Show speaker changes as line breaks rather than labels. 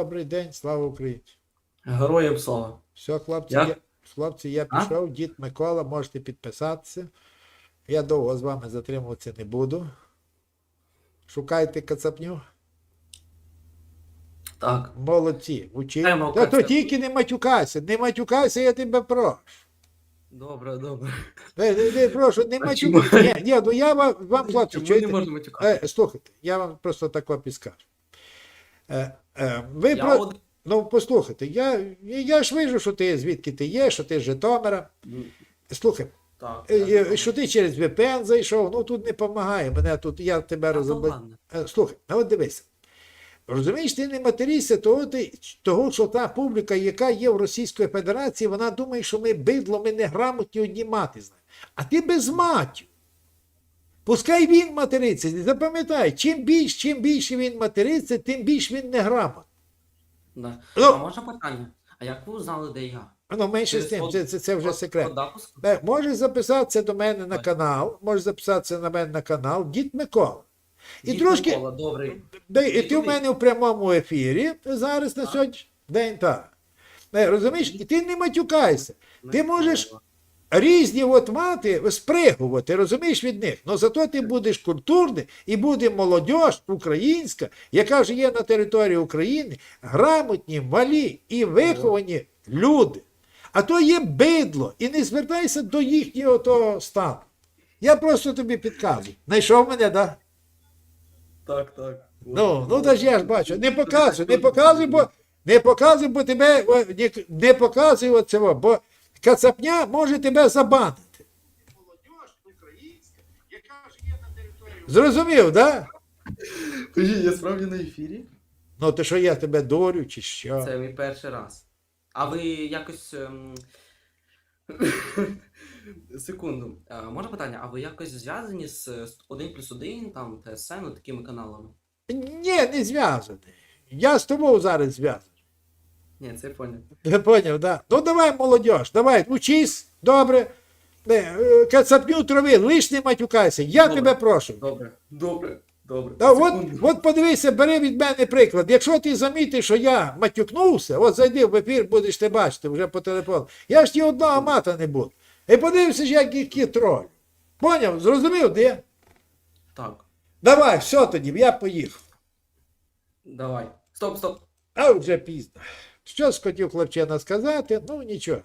Добрий день, слава Україні.
Героям слава.
Все, хлопці,
Я?
хлопці, я
А?
пішов, дід Микола, можете підписатися. Я довго з вами затримуватися не буду. Шукайте кацапню.
Так.
Молодці, учіть. Та то тільки не матюкайся, не матюкайся, я тебе прошу.
Добре, добре.
Не, не, не, прошу, не матюкайся. Ні, ні, ну я вам, вам хлопці,
Чому не можна матюкати?
Е, слухайте, я вам просто тако підскажу. Е, е, ви
Я
про...
от-
Ну, послухайте, я, я ж вижу, що ти звідки ти є, що ти з Житомира. Слухай,
Так.
е,
так.
що ти через VPN зайшов, ну тут не допомагає. Мене тут, я тебе
ладно.
Слухай, ну от дивися. Розумієш, ти не материся того, ти, того, що та публіка, яка є в Російської Федерації, вона думає, що ми бидло, ми не грамотні одні мати знаємо. А ти без матів. Пускай він материться. Запам'ятай, чим більш, чим більше він материться, тим більш він не грамотний.
Да.
Ну.
А можна питання? А як ви узнали, де я?
Ну, менше з тим, це, це, це вже секрет. Е, Можеш записатися до мене на канал, можеш записатися на мене на канал Дід Микола. І
Дід
трошки,
Микола, добрий.
Да, і ти в мене в прямому ефірі зараз на сьогодні день так. Е, Розумієш, і ти не матюкайся. Ти можеш різні от мати спригувати, розумієш від них. Ну зато ти будеш культурний і буде молодь українська, яка ж є на території України, грамотні, малі і виховані люди. А то є бидло, і не звертайся до їхнього того стану. Я просто тобі підказую. Знайшов мене, так? Да?
Так, так.
Ну, ну та ж я ж бачу. Не показуй, не показуй, бо не показуй, бо тебе не, не показуй оцього, бо кацапня може тебе забанити. Зрозумів, да?
Я справді на ефірі?
Ну, то що я тебе дорю, чи що?
Це мій перший раз. А ви якось. ем, Секунду. Е, Можна питання, а ви якось зв'язані з 1 плюс 1, там, ТСН, такими каналами?
Ні, не зв'язаний. Я з тобою зараз зв'язаний.
Ні, це я поняв.
Ти поняв, да? Ну давай, молодь, давай, учись, добре. Не, е, Кацапню трави, лиш не матюкайся. Я
Добре.
тебе прошу.
Добре, добре, добре.
Та от, от подивися, бери від мене приклад. Якщо ти замітиш, що я матюкнувся, от зайди в ефір, будеш ти бачити вже по телефону. Я ж ті одного мата не буду. І подивишся, ж, як які троль. Поняв? Зрозумів, де?
Так,
Давай, все тоді, я поїхав.
давай. Стоп, стоп.
А вже пізно. Що хотів хлопчина сказати, ну нічого.